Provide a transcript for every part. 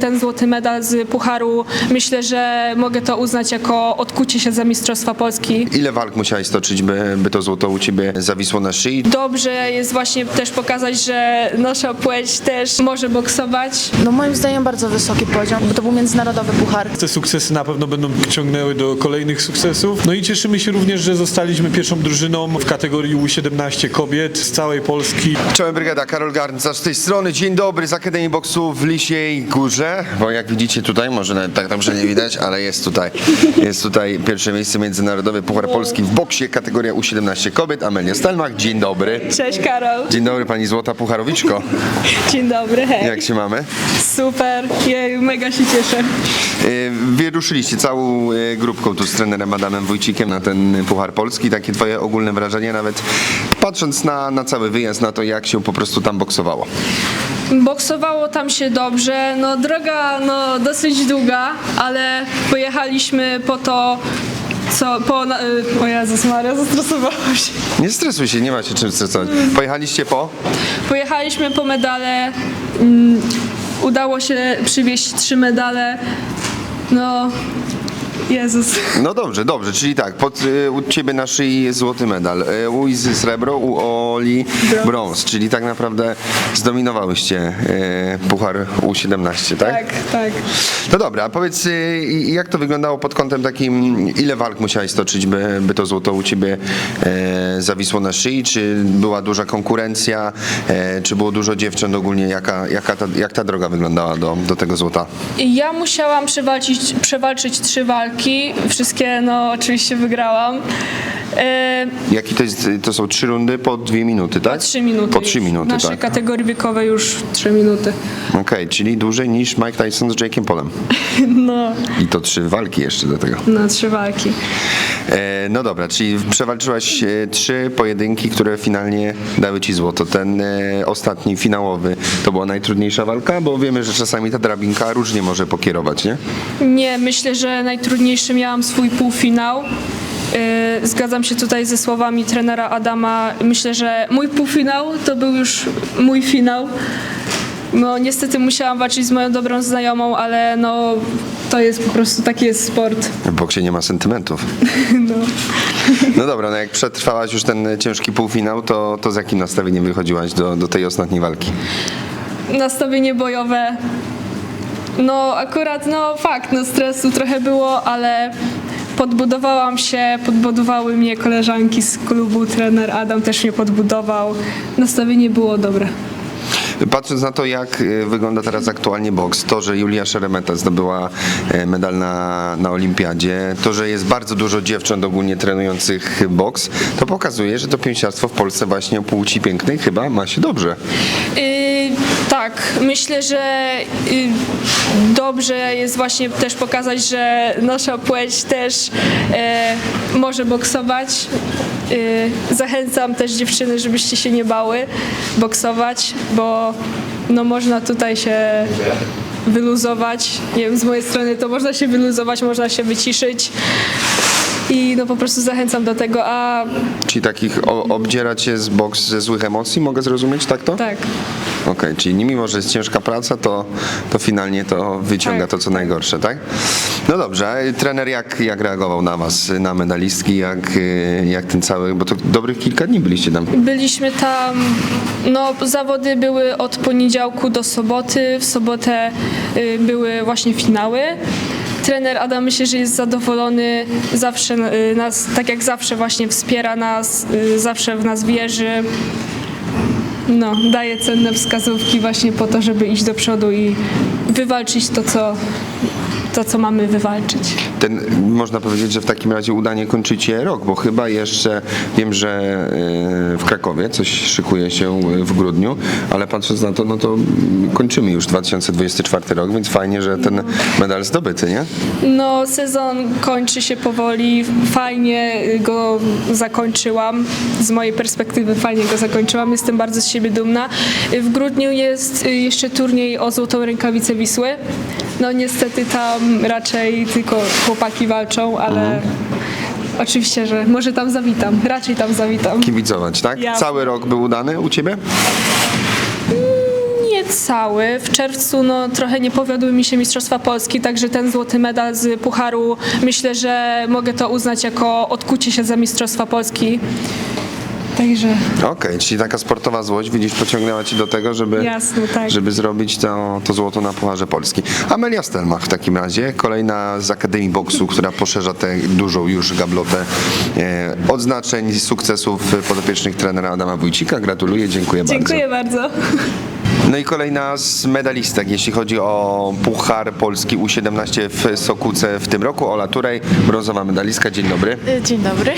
Ten złoty medal z Pucharu myślę, że mogę to uznać jako odkucie się za Mistrzostwa Polski. Ile walk musiałeś stoczyć, by, by to złoto u ciebie zawisło na szyi? Dobrze jest właśnie też pokazać, że nasza płeć też może boksować. No moim zdaniem bardzo wysoki poziom, bo to był międzynarodowy puchar. Te sukcesy na pewno będą ciągnęły do kolejnych sukcesów. No i cieszymy się również, że zostaliśmy pierwszą drużyną w kategorii U17 kobiet z całej Polski. Czołem brygada, Karol Garncarz z tej strony. Dzień dobry z Akademii Boksu w Lisiej Górze, bo jak widzicie tutaj, może nawet tak dobrze nie widać, ale jest tutaj, jest tutaj pierwsze miejsce Międzynarodowy Puchar Polski w boksie, kategoria U17 kobiet. Amelia Stelmach, dzień dobry. Cześć Karol. Dzień dobry pani Złota Pucharowiczko. Dzień dobry, hej. Jak się mamy? Super, Jej, mega się cieszę. Y, Wy ruszyliście całą y, grupką tu z trenerem Adamem Wójcikiem na ten Puchar Polski. Takie twoje ogólne wrażenie, nawet patrząc na, na cały wyjazd, na to jak się po prostu tam boksowało. Boksowało tam się dobrze, no droga no dosyć długa, ale pojechaliśmy po to, co, po, na- y, o Jezus Maria, zestresowałam się. Nie stresuj się, nie ma się czym stresować. Pojechaliście po? Pojechaliśmy po medale, mm, udało się przywieźć trzy medale, no Jezus. No dobrze, dobrze, czyli tak, pod, y, u ciebie na szyi jest złoty medal, y, u Izy srebro, u Oli brąz, czyli tak naprawdę zdominowałyście y, Puchar U17, tak? Tak, tak. No dobra, a powiedz, y, jak to wyglądało pod kątem takim, ile walk musiałeś stoczyć, by, by to złoto u ciebie e, zawisło na szyi? Czy była duża konkurencja? E, czy było dużo dziewcząt ogólnie? Jaka, jaka ta, jak ta droga wyglądała do, do tego złota? Ja musiałam przewalczyć, przewalczyć trzy walki, wszystkie no oczywiście wygrałam. E, Jaki to jest, to są trzy rundy po dwie minuty, tak? po trzy minuty Po trzy minuty, W naszej tak. kategorii wiekowej już trzy minuty. Okej, czyli dłużej niż Mike Tyson z Jake'em Polem. No, I to trzy walki jeszcze do tego. no trzy walki. E, no dobra, czyli przewalczyłaś e, trzy pojedynki, które finalnie dały ci złoto. Ten e, ostatni, finałowy, to była najtrudniejsza walka, bo wiemy, że czasami ta drabinka różnie może pokierować, nie? Nie, myślę, że najtrudniejszy miałam swój półfinał. Yy, Zgadzam się tutaj ze słowami trenera Adama. Myślę, że mój półfinał to był już mój finał. No niestety musiałam walczyć z moją dobrą znajomą, ale no to jest po prostu taki jest sport. W boksie nie ma sentymentów. No. No dobra, no jak przetrwałaś już ten ciężki półfinał, to, to z jakim nastawieniem wychodziłaś do, do tej ostatniej walki? Nastawienie bojowe. No akurat no fakt, no stresu trochę było, ale podbudowałam się, podbudowały mnie koleżanki z klubu, trener Adam też mnie podbudował. Nastawienie było dobre. Patrząc na to, jak e, wygląda teraz aktualnie boks, to, że Julia Szeremeta zdobyła e, medal na, na olimpiadzie, to, że jest bardzo dużo dziewcząt ogólnie trenujących boks, to pokazuje, że to pięściarstwo w Polsce właśnie o płci pięknej chyba ma się dobrze. Yy, tak, myślę, że yy, dobrze jest właśnie też pokazać, że nasza płeć też yy, może boksować. Yy, zachęcam też dziewczyny, żebyście się nie bały boksować, bo no można tutaj się wyluzować. Nie wiem, z mojej strony to można się wyluzować, można się wyciszyć. I no po prostu zachęcam do tego, a Czyli takich obdzierać się z boks ze złych emocji, mogę zrozumieć, tak to? tak. Okej, czyli mimo, że jest ciężka praca, to, to finalnie to wyciąga Tak, to, co najgorsze, tak? No dobrze, a trener jak, jak reagował na was, na medalistki, jak, jak ten cały, bo to dobrych kilka dni byliście tam. Byliśmy tam, no zawody były od poniedziałku do soboty, w sobotę y, były właśnie finały. Trener Adam myślę, że jest zadowolony, zawsze y, nas, tak jak zawsze właśnie wspiera nas, y, zawsze w nas wierzy. No, daje cenne wskazówki właśnie po to, żeby iść do przodu i wywalczyć to, co, to, co mamy wywalczyć. Ten, można powiedzieć, że w takim razie udanie kończycie rok, bo chyba jeszcze wiem, że y, w Krakowie coś szykuje się w grudniu, ale patrząc na to, no to kończymy już 2024 rok, więc fajnie, że ten medal zdobyty, nie? No, sezon kończy się powoli. Fajnie go zakończyłam. Z mojej perspektywy fajnie go zakończyłam. Jestem bardzo z siebie dumna. W grudniu jest jeszcze turniej o złotą rękawicę Wisły. No niestety tam raczej tylko chłopaki walczą, ale oczywiście, że może tam zawitam. Raczej tam zawitam. Kibicować, tak? Ja- Cały rok był udany u ciebie? Nie cały. W czerwcu no, trochę nie powiodły mi się Mistrzostwa Polski, także ten złoty medal z Pucharu myślę, że mogę to uznać jako odkucie się za Mistrzostwa Polski. Także Okej, czyli taka sportowa złość, widzisz, pociągnęła Ci do tego, żeby, Jasne, tak. żeby zrobić to, to złoto na Pucharze Polski. Amelia Stelmach w takim razie, kolejna z Akademii Boksu, która poszerza tę dużą już gablotę e, odznaczeń, sukcesów podopiecznych trenera Adama Wójcika. Gratuluję, dziękuję, dziękuję bardzo. bardzo. No i kolejna z medalistek, jeśli chodzi o Puchar Polski U17 w Sokółce w tym roku. Ola Turej, brązowa medalistka, dzień dobry. Y, Dzień dobry.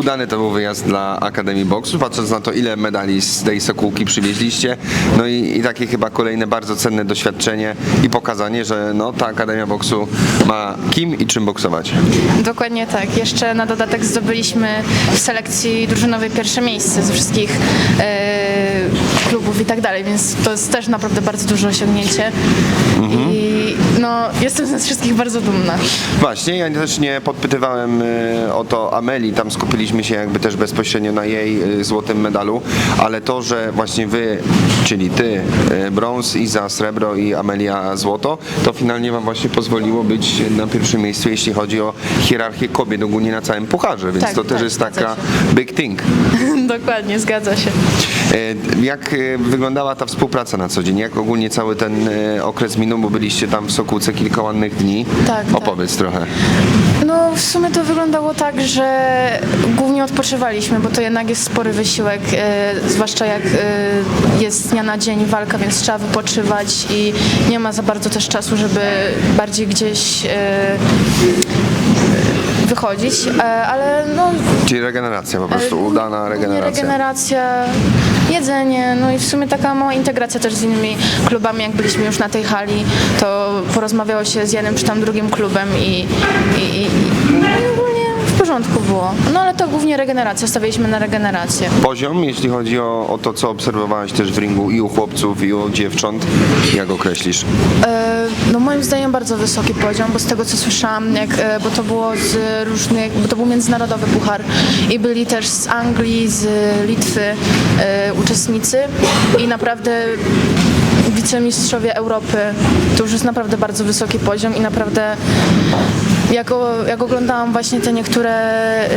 Udany to był wyjazd dla Akademii Boksu, patrząc na to, ile medali z tej Sokółki przywieźliście. No i, i takie chyba kolejne bardzo cenne doświadczenie i pokazanie, że no, ta Akademia Boksu ma kim i czym boksować. Dokładnie tak. Jeszcze na dodatek zdobyliśmy w selekcji drużynowej pierwsze miejsce ze wszystkich e, klubów i tak dalej, więc to jest też naprawdę bardzo duże osiągnięcie. I no, jestem z nas wszystkich bardzo dumna. Właśnie, ja też nie podpytywałem y, o to Ameli, tam skupiliśmy się jakby też bezpośrednio na jej y, złotym medalu, ale to, że właśnie wy, czyli ty, y, brąz, Iza srebro i Amelia złoto, to finalnie wam właśnie pozwoliło być na pierwszym miejscu, jeśli chodzi o hierarchię kobiet ogólnie na całym pucharze, więc Tak, to też tak, jest taka big thing. Dokładnie, zgadza się. E, Jak e, wyglądała ta współpraca na co dzień? Jak ogólnie cały ten e, okres minął, bo byliście tam w Sokółce kilka ładnych dni. Tak, tak. Opowiedz trochę. No w sumie to wyglądało tak, że głównie odpoczywaliśmy, bo to jednak jest spory wysiłek, zwłaszcza jak jest z dnia na dzień walka, więc trzeba wypoczywać i nie ma za bardzo też czasu, żeby bardziej gdzieś wychodzić, ale no Czyli regeneracja po prostu, udana regeneracja. regeneracja, jedzenie, no i w sumie taka mała integracja też z innymi klubami, jak byliśmy już na tej hali, to porozmawiało się z jednym czy tam drugim klubem i, i, i, i ogólnie porządku było. No ale to głównie regeneracja, stawialiśmy na regenerację. Poziom, jeśli chodzi o, o to, co obserwowałeś też w ringu i u chłopców, i u dziewcząt, jak określisz? E, No moim zdaniem bardzo wysoki poziom, bo z tego co słyszałam, jak, e, bo to było z różnych, bo to był międzynarodowy puchar i byli też z Anglii, z Litwy e, uczestnicy i naprawdę wicemistrzowie Europy to już jest naprawdę bardzo wysoki poziom i naprawdę jak, jak oglądałam właśnie te niektóre e,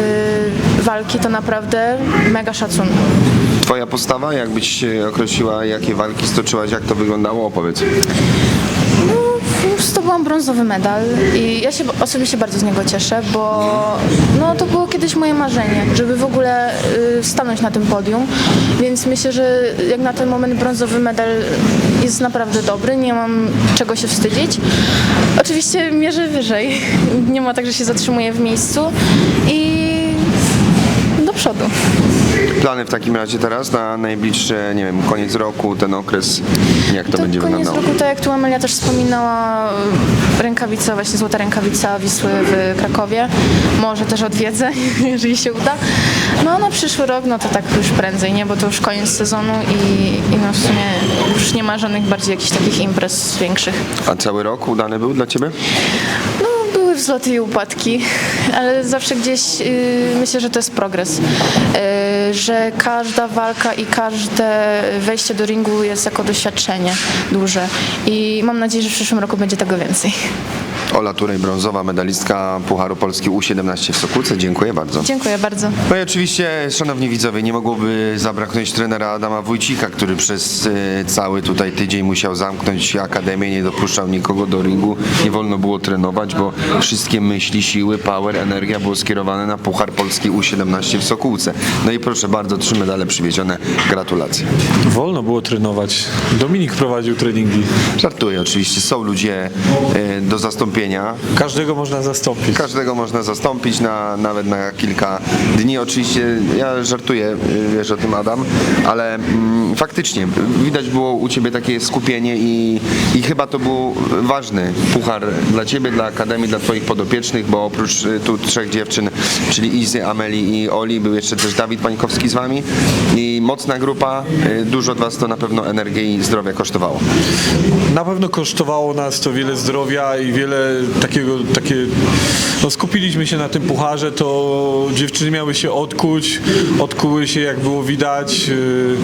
walki, to naprawdę mega szacun. Twoja postawa, jakbyś określiła, jakie walki stoczyłaś, jak to wyglądało, opowiedz. Zdobyłam brązowy medal i ja się osobiście bardzo z niego cieszę, bo no, to było kiedyś moje marzenie, żeby w ogóle y, stanąć na tym podium, więc myślę, że jak na ten moment brązowy medal jest naprawdę dobry, nie mam czego się wstydzić. Oczywiście mierzę wyżej, nie ma tak, że się zatrzymuję w miejscu i do przodu. Plany w takim razie teraz na najbliższe, nie wiem, koniec roku, ten okres, jak to, To będzie koniec wyglądało? roku, tak jak tu Amelia też wspominała, rękawica, właśnie złota rękawica Wisły w Krakowie. Może też odwiedzę, jeżeli się uda. No a na przyszły rok, no to tak już prędzej, nie? Bo to już koniec sezonu i, i no w sumie już nie ma żadnych bardziej jakichś takich imprez większych. A cały rok udany był dla Ciebie? Wzloty i upadki, ale zawsze gdzieś yy, myślę, że to jest progres. Yy, że każda walka i każde wejście do ringu jest jako doświadczenie duże. I mam nadzieję, że w przyszłym roku będzie tego więcej. Ola Turej, brązowa medalistka Pucharu Polski U17 w Sokółce. Dziękuję bardzo. Dziękuję bardzo. No i oczywiście, szanowni widzowie, nie mogłoby zabraknąć trenera Adama Wójcika, który przez e, cały tutaj tydzień musiał zamknąć akademię, nie dopuszczał nikogo do ringu, nie wolno było trenować, bo wszystkie myśli, siły, power, energia było skierowane na Puchar Polski U17 w Sokółce. No i proszę bardzo, trzy medale przywiezione. Gratulacje. Wolno było trenować. Dominik prowadził treningi. Żartuję oczywiście, są ludzie e, do zastąpienia. Każdego można zastąpić. Każdego można zastąpić na, nawet na kilka dni. Oczywiście ja żartuję, y, wiesz o tym Adam, ale mm, faktycznie widać było u Ciebie takie skupienie i, i chyba to był ważny puchar dla Ciebie, dla Akademii, dla Twoich podopiecznych, bo oprócz y, tu trzech dziewczyn, czyli Izy, Ameli i Oli, był jeszcze też Dawid Pańkowski z Wami i mocna grupa, y, dużo od Was to na pewno energii i zdrowia kosztowało. Na pewno kosztowało nas to wiele zdrowia i wiele takiego, takie, no skupiliśmy się na tym pucharze, to dziewczyny miały się odkuć, odkuły się jak było widać, yy,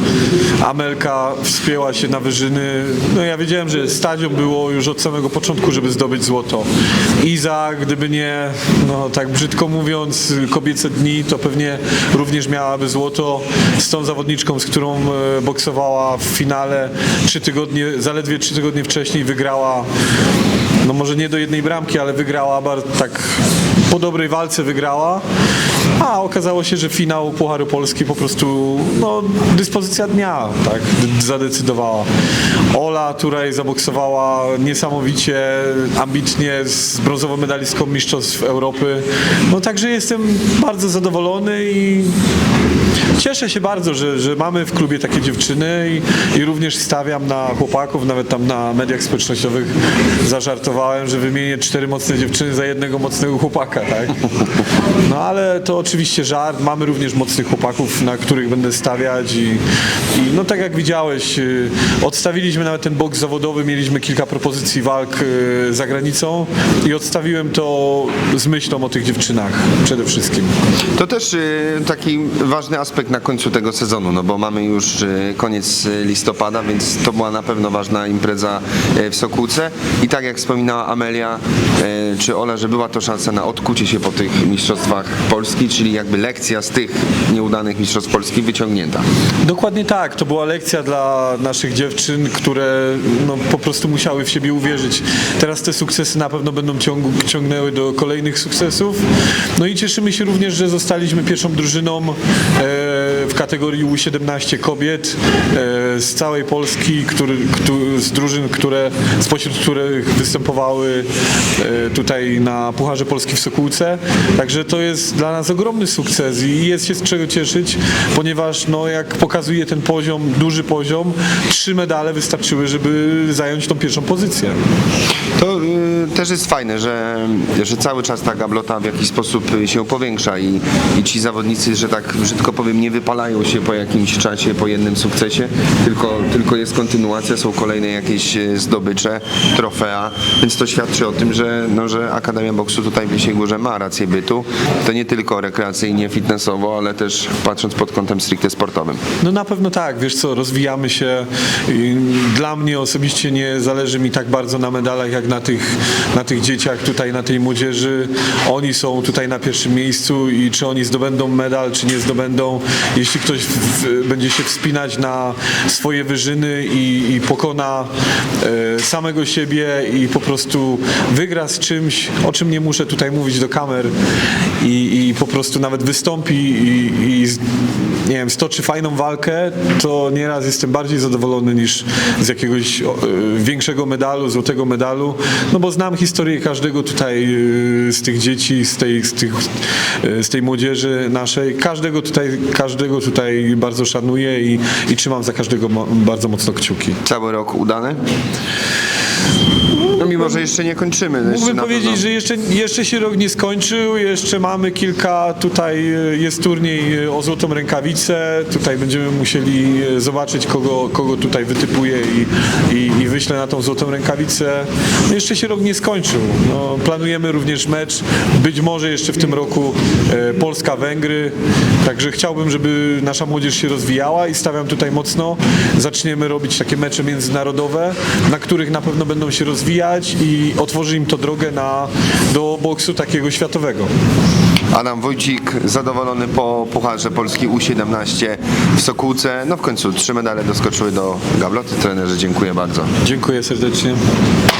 Amelka wspięła się na wyżyny, no ja wiedziałem, że stadion było już od samego początku, żeby zdobyć złoto. Iza, gdyby nie, no tak brzydko mówiąc, kobiece dni, to pewnie również miałaby złoto z tą zawodniczką, z którą e, boksowała w finale trzy tygodnie, zaledwie trzy tygodnie wcześniej wygrała, no może nie do jednej bramki, ale wygrała tak po dobrej walce wygrała, a okazało się, że finał Pucharu Polski po prostu no, dyspozycja dnia tak, zadecydowała. Ola Turaj zaboksowała niesamowicie, ambitnie z brązową medalistką Mistrzostw Europy. No także jestem bardzo zadowolony i Cieszę się bardzo, że, że mamy w klubie takie dziewczyny i, i również stawiam na chłopaków, nawet tam na mediach społecznościowych zażartowałem, że wymienię cztery mocne dziewczyny za jednego mocnego chłopaka, tak? No ale to oczywiście żart, mamy również mocnych chłopaków, na których będę stawiać i, i no tak jak widziałeś, y, odstawiliśmy nawet ten boks zawodowy, mieliśmy kilka propozycji walk y, za granicą i odstawiłem to z myślą o tych dziewczynach przede wszystkim. To też y, taki ważny aspekt na końcu tego sezonu, no bo mamy już y, koniec y, listopada, więc to była na pewno ważna impreza y, w Sokółce i tak jak wspominała Amelia czy Ola, że była to szansa na odkucie się po tych mistrzostwach Polski, czyli jakby lekcja z tych nieudanych mistrzostw Polski wyciągnięta. Dokładnie tak. To była lekcja dla naszych dziewczyn, które no, po prostu musiały w siebie uwierzyć. Teraz te sukcesy na pewno będą ciągu, ciągnęły do kolejnych sukcesów. No i cieszymy się również, że zostaliśmy pierwszą drużyną e, w kategorii U17 kobiet e, z całej Polski, który, któ- z drużyn, które, spośród których występowały e, tutaj na Pucharze Polski w Sokółce. Także to jest dla nas ogromny sukces i jest się z czego cieszyć, ponieważ no, jak pokazuje ten poziom, duży poziom, trzy medale wystarczyły, żeby zająć tą pierwszą pozycję. To y, też jest fajne, że, że cały czas ta gablota w jakiś sposób się powiększa i, i ci zawodnicy, że tak brzydko powiem, nie wypalają się po jakimś czasie, po jednym sukcesie, tylko, tylko jest kontynuacja, są kolejne jakieś e, zdobycze, trofea, więc to świadczy o tym, że, no, że Akademia Boksu tutaj w Lesie Górze ma rację bytu. To nie tylko rekreacyjnie, fitnessowo, ale też patrząc pod kątem stricte sportowym. No na pewno tak, wiesz co, rozwijamy się. Dla mnie osobiście nie zależy mi tak bardzo na medalach, jak na tych, na tych dzieciach tutaj, na tej młodzieży. Oni są tutaj na pierwszym miejscu i czy oni zdobędą medal, czy nie zdobędą. Jeśli ktoś w, będzie się wspinać na swoje wyżyny i, i pokona e, samego siebie i po prostu wygra z czymś, o czym nie muszę tutaj mówić do kamer i, i po prostu nawet wystąpi i, i nie wiem, stoczy fajną walkę, to nieraz jestem bardziej zadowolony niż z jakiegoś y, większego medalu, złotego medalu, no bo znam historię każdego tutaj y, z tych dzieci, z tej, z tych, y, z tej młodzieży naszej. Każdego tutaj, każdego tutaj bardzo szanuję i, i trzymam za każdego bardzo mocno kciuki. Cały rok udany? Mimo, że jeszcze nie kończymy. jeszcze Mógłbym na powiedzieć, pewno- że jeszcze, jeszcze się rok nie skończył, jeszcze mamy kilka, tutaj e, jest turniej e, o złotą rękawicę, tutaj będziemy musieli e, zobaczyć, kogo, kogo tutaj wytypuję i, i, i wyślę na tą złotą rękawicę. Jeszcze się rok nie skończył. No, planujemy również mecz, być może jeszcze w tym roku Polska-Węgry, także chciałbym, żeby nasza młodzież się rozwijała i stawiam tutaj mocno. Zaczniemy robić takie mecze międzynarodowe, na których na pewno będą się rozwijać i otworzy im to drogę na, do boksu takiego światowego. Adam Wójcik zadowolony po Pucharze Polski U17 w Sokółce. No w końcu trzy medale doskoczyły do gabloty. Trenerze, dziękuję bardzo. Dziękuję serdecznie.